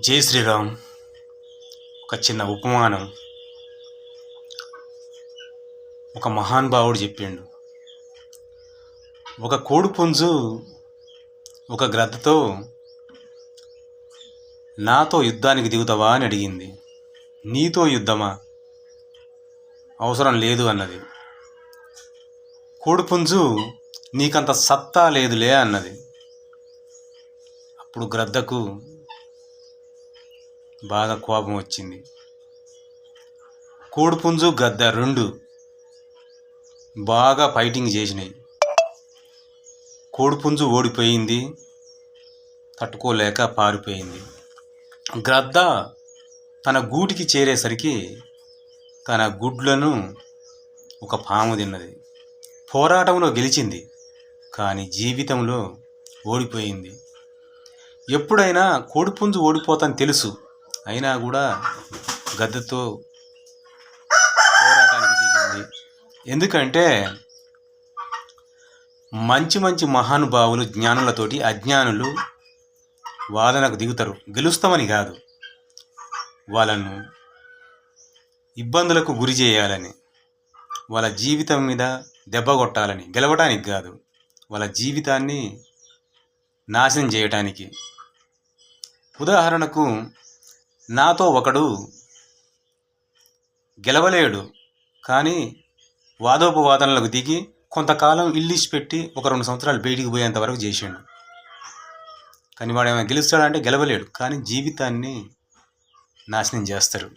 జై శ్రీరామ్. ఒక చిన్న ఉపమానం. ఒక మహాన్ భావుడు చెప్పిండు. ఒక కోడి పుంజు ఒక గ్రద్దతో నాతో యుద్ధానికి దిగుతావా? అని అడిగింది. నీతో యుద్ధమా? అవసరం లేదు అన్నది. కోడిపుంజు నీకంత సత్తా లేదులే అన్నది. అప్పుడు గ్రద్దకు బాగా కోపం వచ్చింది. కోడిపుంజు గద్ద రెండు బాగా ఫైటింగ్ చేసినాయి. కోడిపుంజు ఓడిపోయింది తట్టుకోలేక పారిపోయింది. గ్రద్ద తన గూటికి చేరేసరికి తన గుడ్లను ఒక పాము తిన్నది. పోరాటంలో గెలిచింది కానీ జీవితంలో ఓడిపోయింది. ఎప్పుడైనా కోడిపుంజు ఓడిపోతాని తెలుసు. అయినా కూడా గద్దతో పోరాటానికి దిగింది. ఎందుకంటే మంచి మంచి మహానుభావులు జ్ఞానులతోటి అజ్ఞానులు వాదనకు దిగుతారు. గెలుస్తామని కాదు. వాళ్ళను ఇబ్బందులకు గురి చేయాలని వాళ్ళ జీవితం మీద దెబ్బ కొట్టాలని గెలవటానికి కాదు వాళ్ళ జీవితాన్ని నాశనం చేయటానికి. ఉదాహరణకు నాతో ఒకడు గెలవలేడు కానీ వాదోపవాదనలకు దిగి కొంతకాలం ఇల్లిసి పెట్టి ఒక రెండు సంవత్సరాలు బయటికి పోయేంత వరకు చేసిండు. కానీ వాడు ఏమైనా గెలుస్తాడంటే గెలవలేడు కానీ జీవితాన్ని నాశనం చేస్తారు